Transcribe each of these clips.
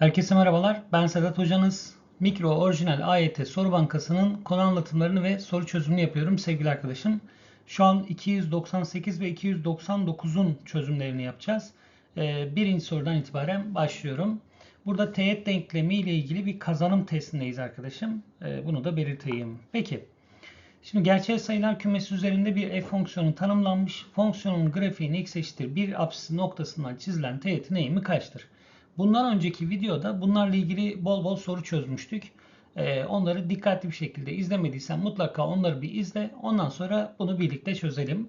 Herkese merhabalar. Ben Sedat Hocanız. Mikro Orijinal AYT Soru Bankası'nın konu anlatımlarını ve soru çözümünü yapıyorum sevgili arkadaşım. Şu an 298 ve 299'un çözümlerini yapacağız. Ee, birinci sorudan itibaren başlıyorum. Burada teğet denklemi ile ilgili bir kazanım testindeyiz arkadaşım. Ee, bunu da belirteyim. Peki. Şimdi gerçel sayılar kümesi üzerinde bir f fonksiyonu tanımlanmış. Fonksiyonun grafiğini x eşittir 1 apsisi noktasından çizilen teğetin eğimi kaçtır? Bundan önceki videoda bunlarla ilgili bol bol soru çözmüştük. Ee, onları dikkatli bir şekilde izlemediysen mutlaka onları bir izle. Ondan sonra bunu birlikte çözelim.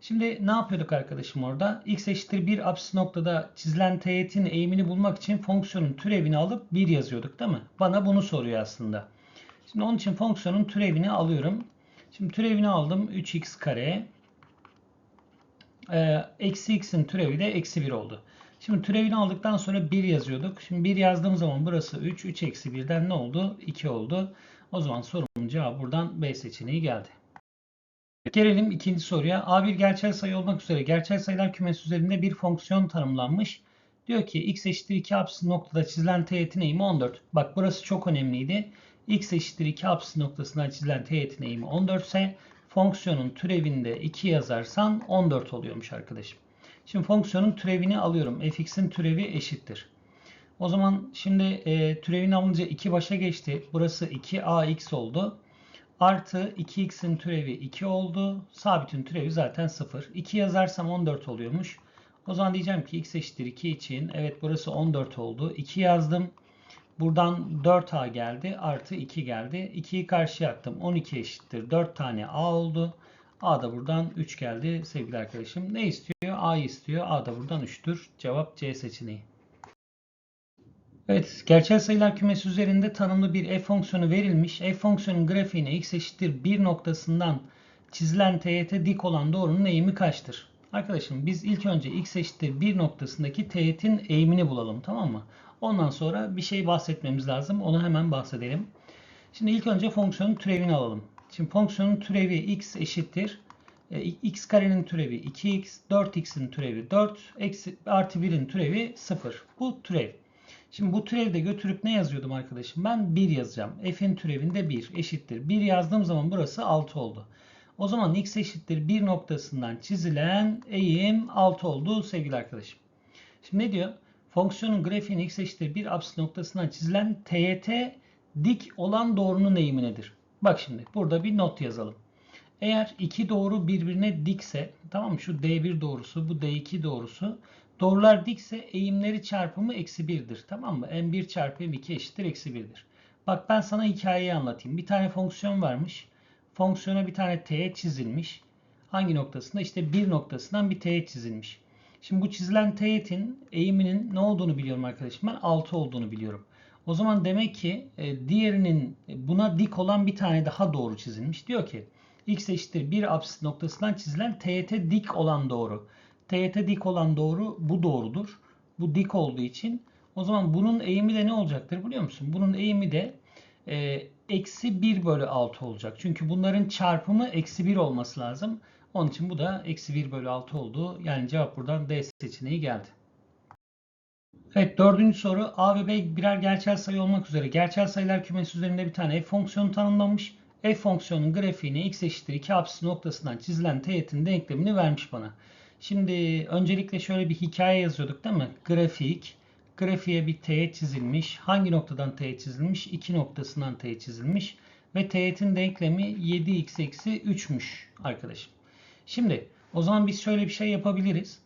Şimdi ne yapıyorduk arkadaşım orada? x eşittir 1 apsis noktada çizilen teğetin eğimini bulmak için fonksiyonun türevini alıp 1 yazıyorduk değil mi? Bana bunu soruyor aslında. Şimdi onun için fonksiyonun türevini alıyorum. Şimdi türevini aldım 3x kare. Ee, eksi x'in türevi de eksi 1 oldu. Şimdi türevini aldıktan sonra 1 yazıyorduk. Şimdi 1 yazdığım zaman burası 3. 3 eksi 1'den ne oldu? 2 oldu. O zaman sorunun cevabı buradan B seçeneği geldi. Gelelim ikinci soruya. A1 gerçel sayı olmak üzere gerçel sayılar kümesi üzerinde bir fonksiyon tanımlanmış. Diyor ki x eşittir 2 apsis noktada çizilen teğetin eğimi 14. Bak burası çok önemliydi. x eşittir 2 apsis noktasından çizilen teğetin eğimi 14 ise fonksiyonun türevinde 2 yazarsan 14 oluyormuş arkadaşım. Şimdi fonksiyonun türevini alıyorum. fx'in türevi eşittir. O zaman şimdi e, türevini alınca 2 başa geçti. Burası 2ax oldu. Artı 2x'in türevi 2 oldu. Sabitin türevi zaten 0. 2 yazarsam 14 oluyormuş. O zaman diyeceğim ki x eşittir 2 için. Evet burası 14 oldu. 2 yazdım. Buradan 4a geldi. Artı 2 geldi. 2'yi karşıya attım. 12 eşittir. 4 tane a oldu. A da buradan 3 geldi sevgili arkadaşım. Ne istiyor? A istiyor. A da buradan 3'tür. Cevap C seçeneği. Evet, gerçel sayılar kümesi üzerinde tanımlı bir f fonksiyonu verilmiş. f fonksiyonun grafiğine x eşittir 1 noktasından çizilen teğete dik olan doğrunun eğimi kaçtır? Arkadaşım biz ilk önce x eşittir 1 noktasındaki teğetin eğimini bulalım tamam mı? Ondan sonra bir şey bahsetmemiz lazım. Onu hemen bahsedelim. Şimdi ilk önce fonksiyonun türevini alalım. Şimdi fonksiyonun türevi x eşittir. E, x karenin türevi 2x, 4x'in türevi 4, eksi, artı 1'in türevi 0. Bu türev. Şimdi bu türevde götürüp ne yazıyordum arkadaşım? Ben 1 yazacağım. f'in türevinde 1 eşittir. 1 yazdığım zaman burası 6 oldu. O zaman x eşittir 1 noktasından çizilen eğim 6 oldu sevgili arkadaşım. Şimdi ne diyor? Fonksiyonun grafiğini x eşittir 1 apsis noktasından çizilen teğet dik olan doğrunun eğimi nedir? Bak şimdi burada bir not yazalım. Eğer iki doğru birbirine dikse tamam mı? Şu D1 doğrusu bu D2 doğrusu doğrular dikse eğimleri çarpımı eksi 1'dir. Tamam mı? M1 çarpı M2 eşittir eksi 1'dir. Bak ben sana hikayeyi anlatayım. Bir tane fonksiyon varmış. Fonksiyona bir tane teğet çizilmiş. Hangi noktasında? İşte bir noktasından bir teğet çizilmiş. Şimdi bu çizilen teğetin eğiminin ne olduğunu biliyorum arkadaşım. Ben 6 olduğunu biliyorum. O zaman demek ki e, diğerinin buna dik olan bir tane daha doğru çizilmiş. Diyor ki x eşittir 1 apsis noktasından çizilen teğet dik olan doğru. Teğet dik olan doğru bu doğrudur. Bu dik olduğu için o zaman bunun eğimi de ne olacaktır biliyor musun? Bunun eğimi de e, eksi 1 bölü 6 olacak. Çünkü bunların çarpımı eksi 1 olması lazım. Onun için bu da eksi 1 bölü 6 oldu. Yani cevap buradan D seçeneği geldi. Evet dördüncü soru A ve B birer gerçel sayı olmak üzere gerçel sayılar kümesi üzerinde bir tane f fonksiyonu tanımlanmış. F fonksiyonun grafiğini x eşittir 2 apsis noktasından çizilen teğetin denklemini vermiş bana. Şimdi öncelikle şöyle bir hikaye yazıyorduk değil mi? Grafik, grafiğe bir teğet çizilmiş. Hangi noktadan teğet çizilmiş? 2 noktasından teğet çizilmiş. Ve teğetin denklemi 7x eksi 3'müş arkadaşım. Şimdi o zaman biz şöyle bir şey yapabiliriz.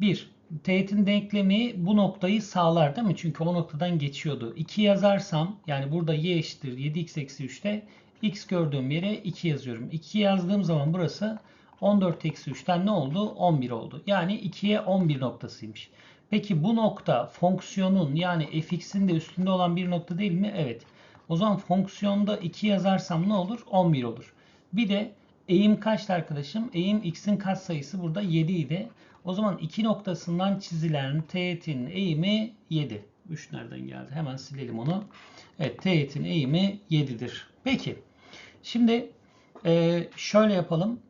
1 teğetin denklemi bu noktayı sağlar değil mi? Çünkü o noktadan geçiyordu. 2 yazarsam yani burada y eşittir 7x eksi 3'te x gördüğüm yere 2 yazıyorum. 2 yazdığım zaman burası 14 eksi 3'ten ne oldu? 11 oldu. Yani 2'ye 11 noktasıymış. Peki bu nokta fonksiyonun yani fx'in de üstünde olan bir nokta değil mi? Evet. O zaman fonksiyonda 2 yazarsam ne olur? 11 olur. Bir de eğim kaçtı arkadaşım? Eğim x'in katsayısı burada 7 idi. O zaman iki noktasından çizilen teğetin eğimi 7. 3 nereden geldi? Hemen silelim onu. Evet teğetin eğimi 7'dir. Peki. Şimdi e, şöyle yapalım.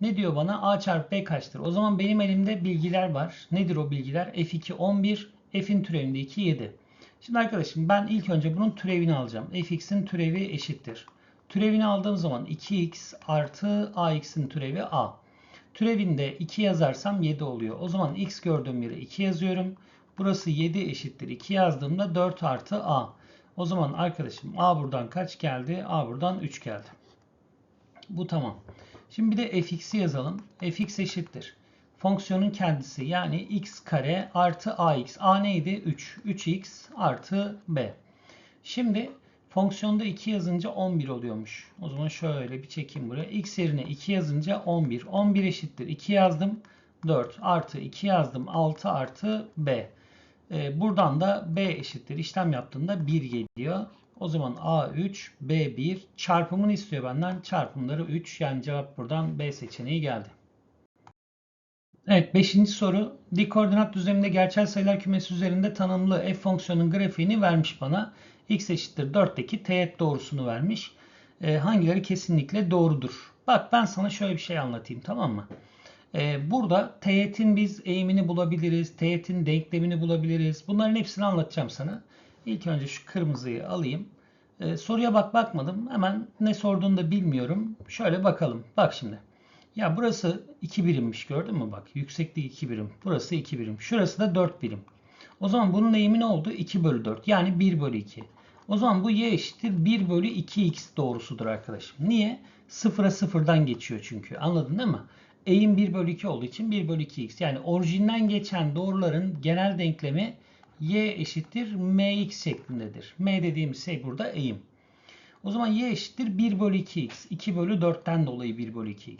Ne diyor bana? A çarpı B kaçtır? O zaman benim elimde bilgiler var. Nedir o bilgiler? F2 11, F'in türevinde 2 7. Şimdi arkadaşım ben ilk önce bunun türevini alacağım. fx'in türevi eşittir. Türevini aldığım zaman 2x artı ax'in türevi a. Türevinde 2 yazarsam 7 oluyor. O zaman x gördüğüm yere 2 yazıyorum. Burası 7 eşittir. 2 yazdığımda 4 artı a. O zaman arkadaşım a buradan kaç geldi? a buradan 3 geldi. Bu tamam. Şimdi bir de fx'i yazalım. fx eşittir. Fonksiyonun kendisi yani x kare artı ax. a neydi? 3. 3x artı b. Şimdi fonksiyonda 2 yazınca 11 oluyormuş. O zaman şöyle bir çekeyim buraya. x yerine 2 yazınca 11. 11 eşittir. 2 yazdım. 4 artı 2 yazdım. 6 artı b. Ee, buradan da b eşittir. İşlem yaptığında 1 geliyor. O zaman A3, B1 çarpımını istiyor benden. Çarpımları 3. Yani cevap buradan B seçeneği geldi. Evet 5. soru. Dik koordinat düzleminde gerçel sayılar kümesi üzerinde tanımlı f fonksiyonun grafiğini vermiş bana. x eşittir 4'teki teğet doğrusunu vermiş. Ee, hangileri kesinlikle doğrudur? Bak ben sana şöyle bir şey anlatayım tamam mı? Ee, burada teğetin biz eğimini bulabiliriz. Teğetin denklemini bulabiliriz. Bunların hepsini anlatacağım sana. İlk önce şu kırmızıyı alayım. Ee, soruya bak bakmadım. Hemen ne sorduğunu da bilmiyorum. Şöyle bakalım. Bak şimdi. Ya burası 2 birimmiş gördün mü bak. Yükseklik 2 birim. Burası 2 birim. Şurası da 4 birim. O zaman bunun eğimi ne oldu? 2 bölü 4. Yani 1 bölü 2. O zaman bu y eşittir 1 bölü 2x doğrusudur arkadaşım. Niye? Sıfıra sıfırdan geçiyor çünkü. Anladın değil mi? Eğim 1 bölü 2 olduğu için 1 bölü 2x. Yani orijinden geçen doğruların genel denklemi y eşittir mx şeklindedir. m dediğimiz şey burada eğim. O zaman y eşittir 1 bölü 2x. 2 bölü 4'ten dolayı 1 bölü 2x.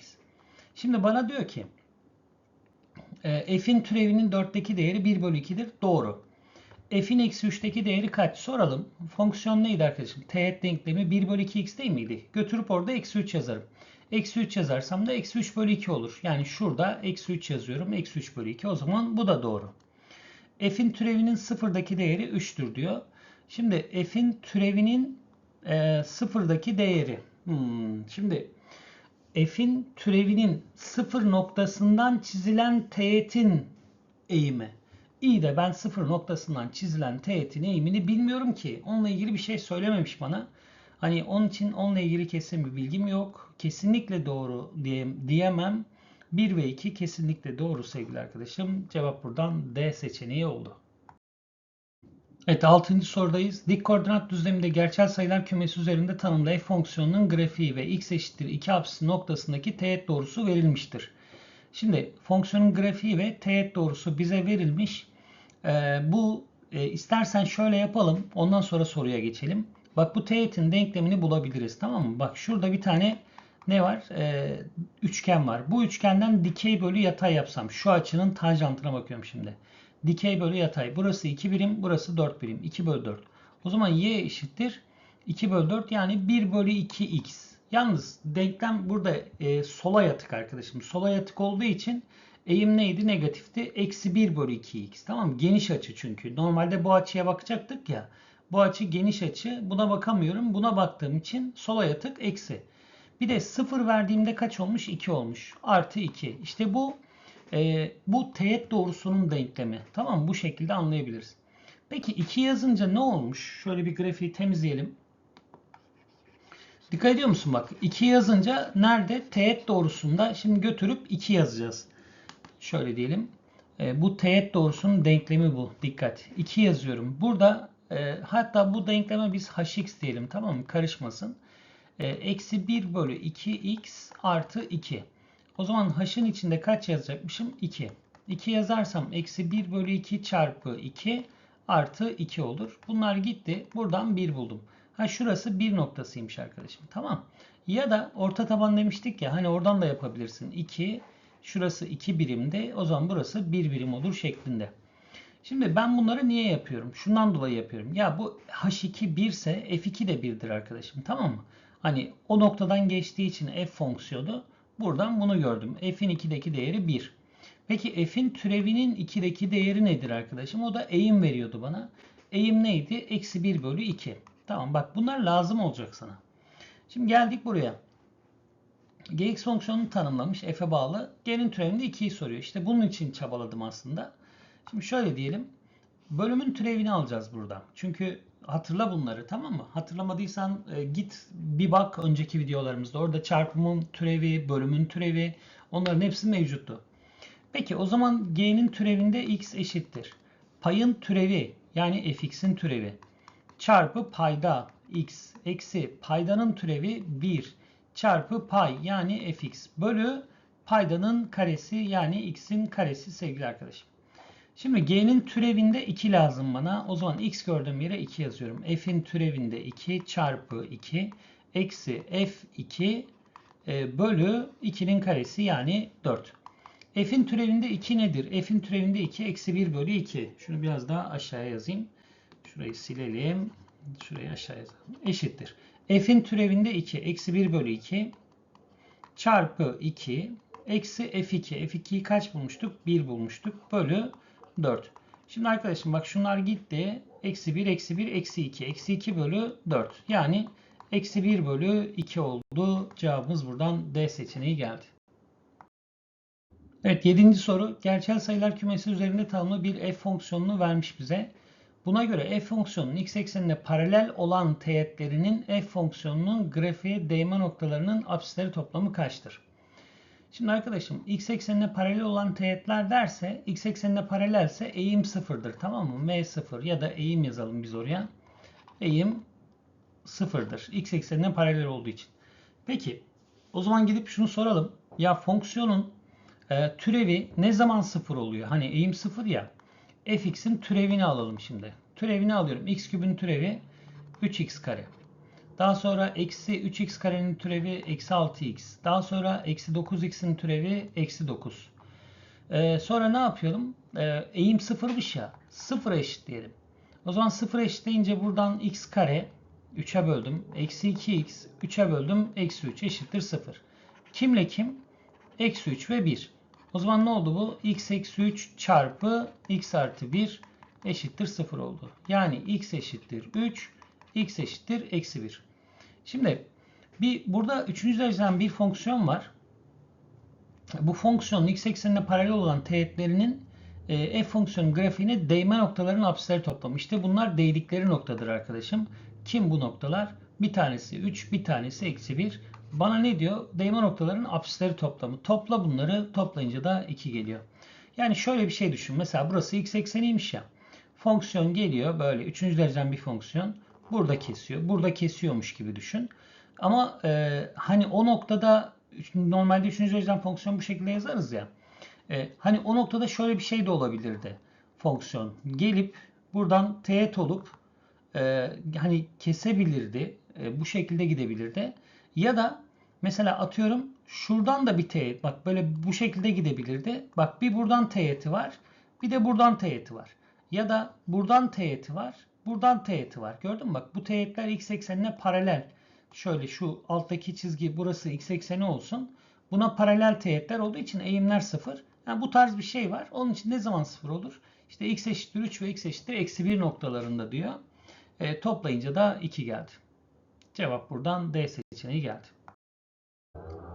Şimdi bana diyor ki e, f'in türevinin 4'teki değeri 1 bölü 2'dir. Doğru. f'in eksi 3'teki değeri kaç? Soralım. Fonksiyon neydi arkadaşım? Teğet denklemi 1 bölü 2x değil miydi? Götürüp orada eksi 3 yazarım. Eksi 3 yazarsam da eksi 3 bölü 2 olur. Yani şurada eksi 3 yazıyorum. Eksi 3 bölü 2. O zaman bu da doğru. F'in türevinin sıfırdaki değeri 3'tür diyor. Şimdi f'in türevinin e, sıfırdaki değeri. Hmm, şimdi f'in türevinin sıfır noktasından çizilen teğetin eğimi. İyi de ben sıfır noktasından çizilen teğetin eğimini bilmiyorum ki. Onunla ilgili bir şey söylememiş bana. Hani onun için onunla ilgili kesin bir bilgim yok. Kesinlikle doğru diye, diyemem. 1 ve 2 kesinlikle doğru sevgili arkadaşım. Cevap buradan D seçeneği oldu. Evet 6. sorudayız. Dik koordinat düzleminde gerçel sayılar kümesi üzerinde tanımlı f fonksiyonunun grafiği ve x eşittir 2 apsisi noktasındaki teğet doğrusu verilmiştir. Şimdi fonksiyonun grafiği ve teğet doğrusu bize verilmiş. Ee, bu e, istersen şöyle yapalım. Ondan sonra soruya geçelim. Bak bu teğetin denklemini bulabiliriz. Tamam mı? Bak şurada bir tane ne var? Ee, üçgen var. Bu üçgenden dikey bölü yatay yapsam. Şu açının tanjantına bakıyorum şimdi. Dikey bölü yatay. Burası 2 birim, burası 4 birim. 2 bölü 4. O zaman y eşittir 2 bölü 4 yani 1 bölü 2x. Yalnız denklem burada e, sola yatık arkadaşım. Sola yatık olduğu için eğim neydi? Negatifti. Eksi 1 bölü 2x. Tamam Geniş açı çünkü. Normalde bu açıya bakacaktık ya. Bu açı geniş açı. Buna bakamıyorum. Buna baktığım için sola yatık eksi. Bir de 0 verdiğimde kaç olmuş? 2 olmuş. Artı 2. İşte bu e, bu teğet doğrusunun denklemi. Tamam mı? Bu şekilde anlayabiliriz. Peki 2 yazınca ne olmuş? Şöyle bir grafiği temizleyelim. Dikkat ediyor musun bak? 2 yazınca nerede? Teğet doğrusunda. Şimdi götürüp 2 yazacağız. Şöyle diyelim. E, bu teğet doğrusunun denklemi bu. Dikkat. 2 yazıyorum. Burada e, hatta bu denkleme biz hx diyelim. Tamam mı? Karışmasın. E, eksi 1 bölü 2x artı 2. O zaman h'ın içinde kaç yazacakmışım? 2. 2 yazarsam eksi 1 bölü 2 çarpı 2 artı 2 olur. Bunlar gitti. Buradan 1 buldum. Ha şurası 1 noktasıymış arkadaşım. Tamam. Ya da orta taban demiştik ya hani oradan da yapabilirsin. 2 şurası 2 birimde o zaman burası 1 birim olur şeklinde. Şimdi ben bunları niye yapıyorum? Şundan dolayı yapıyorum. Ya bu h2 1 ise f2 de 1'dir arkadaşım. Tamam mı? Hani o noktadan geçtiği için f fonksiyonu buradan bunu gördüm. f'in 2'deki değeri 1. Peki f'in türevinin 2'deki değeri nedir arkadaşım? O da eğim veriyordu bana. Eğim neydi? Eksi 1 bölü 2. Tamam bak bunlar lazım olacak sana. Şimdi geldik buraya. gx fonksiyonunu tanımlamış f'e bağlı. G'nin türevinde 2'yi soruyor. İşte bunun için çabaladım aslında. Şimdi şöyle diyelim. bölümün türevini alacağız burada. Çünkü hatırla bunları tamam mı? Hatırlamadıysan e, git bir bak önceki videolarımızda. Orada çarpımın türevi, bölümün türevi onların hepsi mevcuttu. Peki o zaman g'nin türevinde x eşittir. Payın türevi yani fx'in türevi çarpı payda x eksi paydanın türevi 1 çarpı pay yani fx bölü paydanın karesi yani x'in karesi sevgili arkadaşım. Şimdi g'nin türevinde 2 lazım bana. O zaman x gördüğüm yere 2 yazıyorum. f'in türevinde 2 çarpı 2 eksi f2 e, bölü 2'nin karesi yani 4. f'in türevinde 2 nedir? f'in türevinde 2 eksi 1 bölü 2. Şunu biraz daha aşağıya yazayım. Şurayı silelim. Şurayı aşağı yazalım. Eşittir. f'in türevinde 2 eksi 1 bölü 2 çarpı 2 eksi f2. f2'yi kaç bulmuştuk? 1 bulmuştuk. Bölü 4. Şimdi arkadaşım bak şunlar gitti. Eksi 1, eksi 1, eksi 2. Eksi 2 bölü 4. Yani eksi 1 bölü 2 oldu. Cevabımız buradan D seçeneği geldi. Evet 7. soru. Gerçel sayılar kümesi üzerinde tanımlı bir f fonksiyonunu vermiş bize. Buna göre f fonksiyonunun x eksenine paralel olan teğetlerinin f fonksiyonunun grafiğe değme noktalarının apsisleri toplamı kaçtır? Şimdi arkadaşım x eksenine paralel olan teğetler derse x eksenine paralelse eğim sıfırdır tamam mı? M sıfır ya da eğim yazalım biz oraya. Eğim sıfırdır. X eksenine paralel olduğu için. Peki o zaman gidip şunu soralım. Ya fonksiyonun e, türevi ne zaman sıfır oluyor? Hani eğim sıfır ya. fx'in türevini alalım şimdi. Türevini alıyorum. x kübün türevi 3x kare. Daha sonra eksi 3x karenin türevi eksi 6x. Daha sonra eksi 9x'in türevi eksi 9. Ee, sonra ne yapıyorum? Ee, eğim sıfırmış ya. Sıfıra eşitleyelim. O zaman sıfıra eşitleyince buradan x kare 3'e böldüm. Eksi 2x 3'e böldüm. Eksi 3 eşittir 0. Kimle kim? Eksi 3 ve 1. O zaman ne oldu bu? x eksi 3 çarpı x artı 1 eşittir 0 oldu. Yani x eşittir 3, x eşittir eksi 1. Şimdi bir burada 3. dereceden bir fonksiyon var. Bu fonksiyonun x eksenine paralel olan teğetlerinin e, f fonksiyonun grafiğine değme noktalarının apsisleri toplamı. İşte bunlar değdikleri noktadır arkadaşım. Kim bu noktalar? Bir tanesi 3, bir tanesi eksi 1. Bana ne diyor? Değme noktalarının apsisleri toplamı. Topla bunları toplayınca da 2 geliyor. Yani şöyle bir şey düşün. Mesela burası x ekseniymiş ya. Fonksiyon geliyor böyle 3. dereceden bir fonksiyon. Burada kesiyor. Burada kesiyormuş gibi düşün. Ama e, hani o noktada normalde 3. dereceden fonksiyon bu şekilde yazarız ya. E, hani o noktada şöyle bir şey de olabilirdi. Fonksiyon gelip buradan teğet olup e, hani kesebilirdi. E, bu şekilde gidebilirdi. Ya da mesela atıyorum şuradan da bir teğet. Bak böyle bu şekilde gidebilirdi. Bak bir buradan teğeti var. Bir de buradan teğeti var. Ya da buradan teğeti var. Buradan teğeti var. Gördün mü? Bak bu teğetler x eksenine paralel. Şöyle şu alttaki çizgi burası x ekseni olsun. Buna paralel teğetler olduğu için eğimler sıfır. Yani bu tarz bir şey var. Onun için ne zaman sıfır olur? İşte x eşittir 3 ve x eşittir eksi 1 noktalarında diyor. E, toplayınca da 2 geldi. Cevap buradan D seçeneği geldi.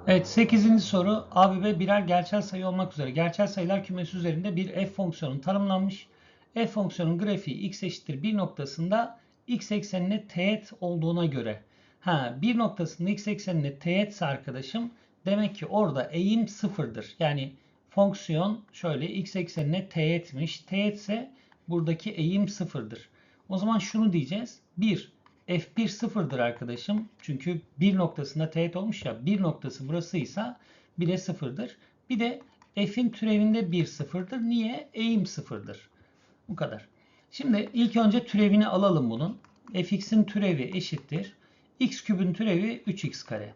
Evet 8. soru A ve B birer gerçel sayı olmak üzere gerçel sayılar kümesi üzerinde bir f fonksiyonu tanımlanmış. F fonksiyonun grafiği x eşittir 1 noktasında x eksenine teğet olduğuna göre. Ha bir noktasında x eksenine teğetse arkadaşım demek ki orada eğim sıfırdır. Yani fonksiyon şöyle x eksenine teğetmiş. Teğetse buradaki eğim sıfırdır. O zaman şunu diyeceğiz. 1 f1 sıfırdır arkadaşım. Çünkü bir noktasında teğet olmuş ya. Bir noktası burasıysa 1'e sıfırdır. Bir de f'in türevinde 1 sıfırdır. Niye? Eğim sıfırdır. Bu kadar. Şimdi ilk önce türevini alalım bunun. fx'in türevi eşittir. x kübün türevi 3x kare.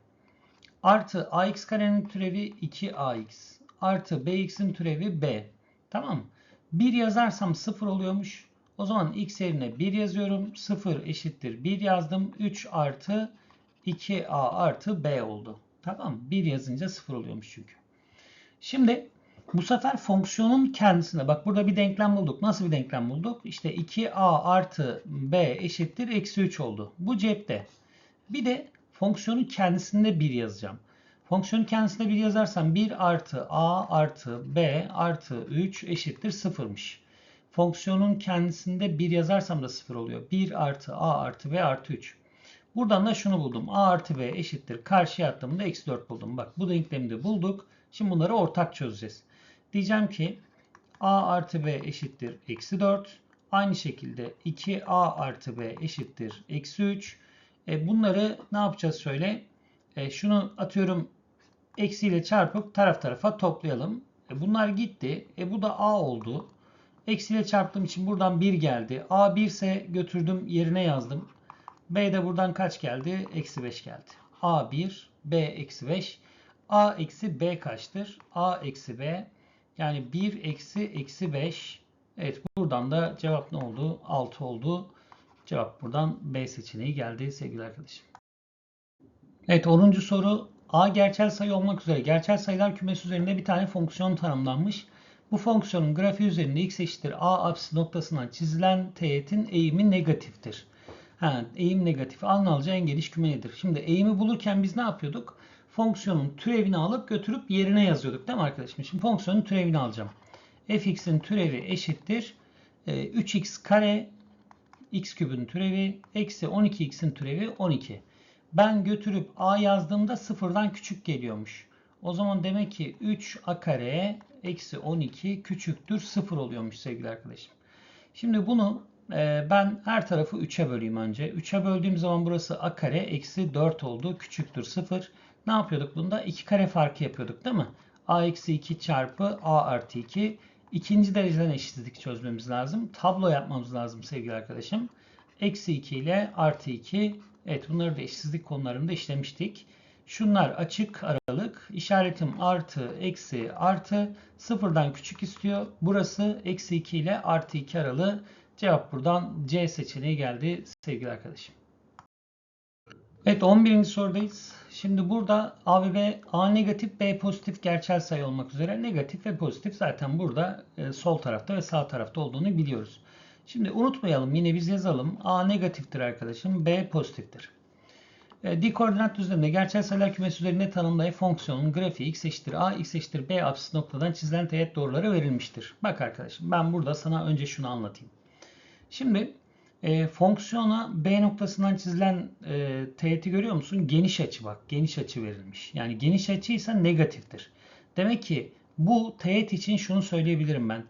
Artı ax karenin türevi 2ax. Artı bx'in türevi b. Tamam mı? 1 yazarsam 0 oluyormuş. O zaman x yerine 1 yazıyorum. 0 eşittir 1 yazdım. 3 artı 2a artı b oldu. Tamam mı? 1 yazınca 0 oluyormuş çünkü. Şimdi bu sefer fonksiyonun kendisine bak burada bir denklem bulduk. Nasıl bir denklem bulduk? İşte 2a artı b eşittir eksi 3 oldu. Bu cepte. Bir de fonksiyonun kendisinde 1 yazacağım. Fonksiyonun kendisinde 1 yazarsam 1 artı a artı b artı 3 eşittir 0'mış. fonksiyonun kendisinde 1 yazarsam da 0 oluyor. 1 artı a artı b artı 3. Buradan da şunu buldum. a artı b eşittir. Karşıya attığımda eksi 4 buldum. Bak bu denklemi de bulduk. Şimdi bunları ortak çözeceğiz. Diyeceğim ki a artı b eşittir eksi 4. Aynı şekilde 2a artı b eşittir eksi 3. E, bunları ne yapacağız şöyle? E, şunu atıyorum eksiyle çarpıp taraf tarafa toplayalım. E, bunlar gitti. E, bu da a oldu. Eksiyle çarptığım için buradan 1 geldi. a 1 ise götürdüm yerine yazdım. b de buradan kaç geldi? Eksi 5 geldi. a 1, b eksi 5. a eksi b kaçtır? a eksi b yani 1 eksi eksi 5. Evet buradan da cevap ne oldu? 6 oldu. Cevap buradan B seçeneği geldi sevgili arkadaşım. Evet 10. soru A gerçel sayı olmak üzere gerçel sayılar kümesi üzerinde bir tane fonksiyon tanımlanmış. Bu fonksiyonun grafiği üzerinde x eşittir a apsis noktasından çizilen teğetin eğimi negatiftir. Ha, eğim negatif. Alın alacağı en geniş küme nedir? Şimdi eğimi bulurken biz ne yapıyorduk? Fonksiyonun türevini alıp götürüp yerine yazıyorduk değil mi arkadaşım? Şimdi fonksiyonun türevini alacağım. fx'in türevi eşittir. 3x kare x küpün türevi eksi 12x'in türevi 12. Ben götürüp a yazdığımda sıfırdan küçük geliyormuş. O zaman demek ki 3a kare eksi 12 küçüktür 0 oluyormuş sevgili arkadaşım. Şimdi bunu e, ben her tarafı 3'e böleyim önce. 3'e böldüğüm zaman burası a kare eksi 4 oldu küçüktür 0. Ne yapıyorduk bunda? 2 kare farkı yapıyorduk değil mi? a eksi 2 çarpı a artı 2. İkinci dereceden eşitsizlik çözmemiz lazım. Tablo yapmamız lazım sevgili arkadaşım. Eksi 2 ile artı 2. Evet bunları da eşitsizlik konularında işlemiştik. Şunlar açık aralık. İşaretim artı, eksi, artı. Sıfırdan küçük istiyor. Burası eksi 2 ile artı 2 aralığı. Cevap buradan C seçeneği geldi sevgili arkadaşım. Evet 11. sorudayız. Şimdi burada A ve B, A negatif, B pozitif gerçel sayı olmak üzere negatif ve pozitif zaten burada e, sol tarafta ve sağ tarafta olduğunu biliyoruz. Şimdi unutmayalım yine biz yazalım. A negatiftir arkadaşım, B pozitiftir. E, dik koordinat düzleminde gerçel sayılar kümesi üzerinde tanımlı fonksiyonun grafiği x eşittir a, x eşittir b apsis noktadan çizilen teğet doğruları verilmiştir. Bak arkadaşım ben burada sana önce şunu anlatayım. Şimdi e, fonksiyona B noktasından çizilen e, teğeti görüyor musun? Geniş açı bak. Geniş açı verilmiş. Yani geniş açı ise negatiftir. Demek ki bu teğet için şunu söyleyebilirim ben.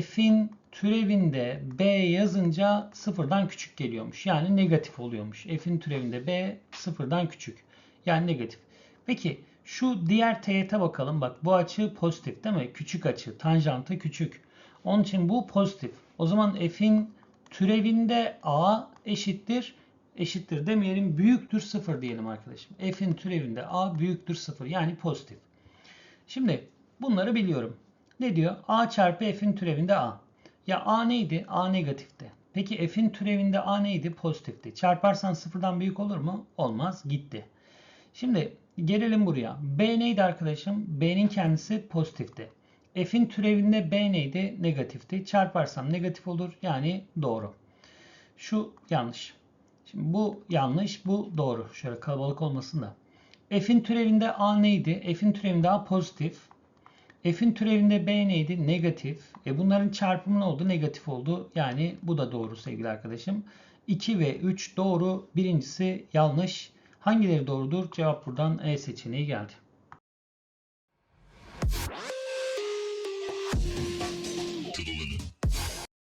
F'in türevinde B yazınca sıfırdan küçük geliyormuş. Yani negatif oluyormuş. F'in türevinde B sıfırdan küçük. Yani negatif. Peki şu diğer teğete bakalım. Bak bu açı pozitif değil mi? Küçük açı. Tanjantı küçük. Onun için bu pozitif. O zaman F'in türevinde a eşittir eşittir demeyelim büyüktür 0 diyelim arkadaşım. F'in türevinde a büyüktür 0 yani pozitif. Şimdi bunları biliyorum. Ne diyor? a çarpı f'in türevinde a. Ya a neydi? a negatifti. Peki f'in türevinde a neydi? Pozitifti. Çarparsan sıfırdan büyük olur mu? Olmaz. Gitti. Şimdi gelelim buraya. b neydi arkadaşım? b'nin kendisi pozitifti. F'in türevinde B neydi? Negatifti. Çarparsam negatif olur. Yani doğru. Şu yanlış. Şimdi bu yanlış, bu doğru. Şöyle kalabalık olmasın da. F'in türevinde A neydi? F'in türevinde A pozitif. F'in türevinde B neydi? Negatif. E bunların çarpımı ne oldu? Negatif oldu. Yani bu da doğru sevgili arkadaşım. 2 ve 3 doğru. Birincisi yanlış. Hangileri doğrudur? Cevap buradan E seçeneği geldi.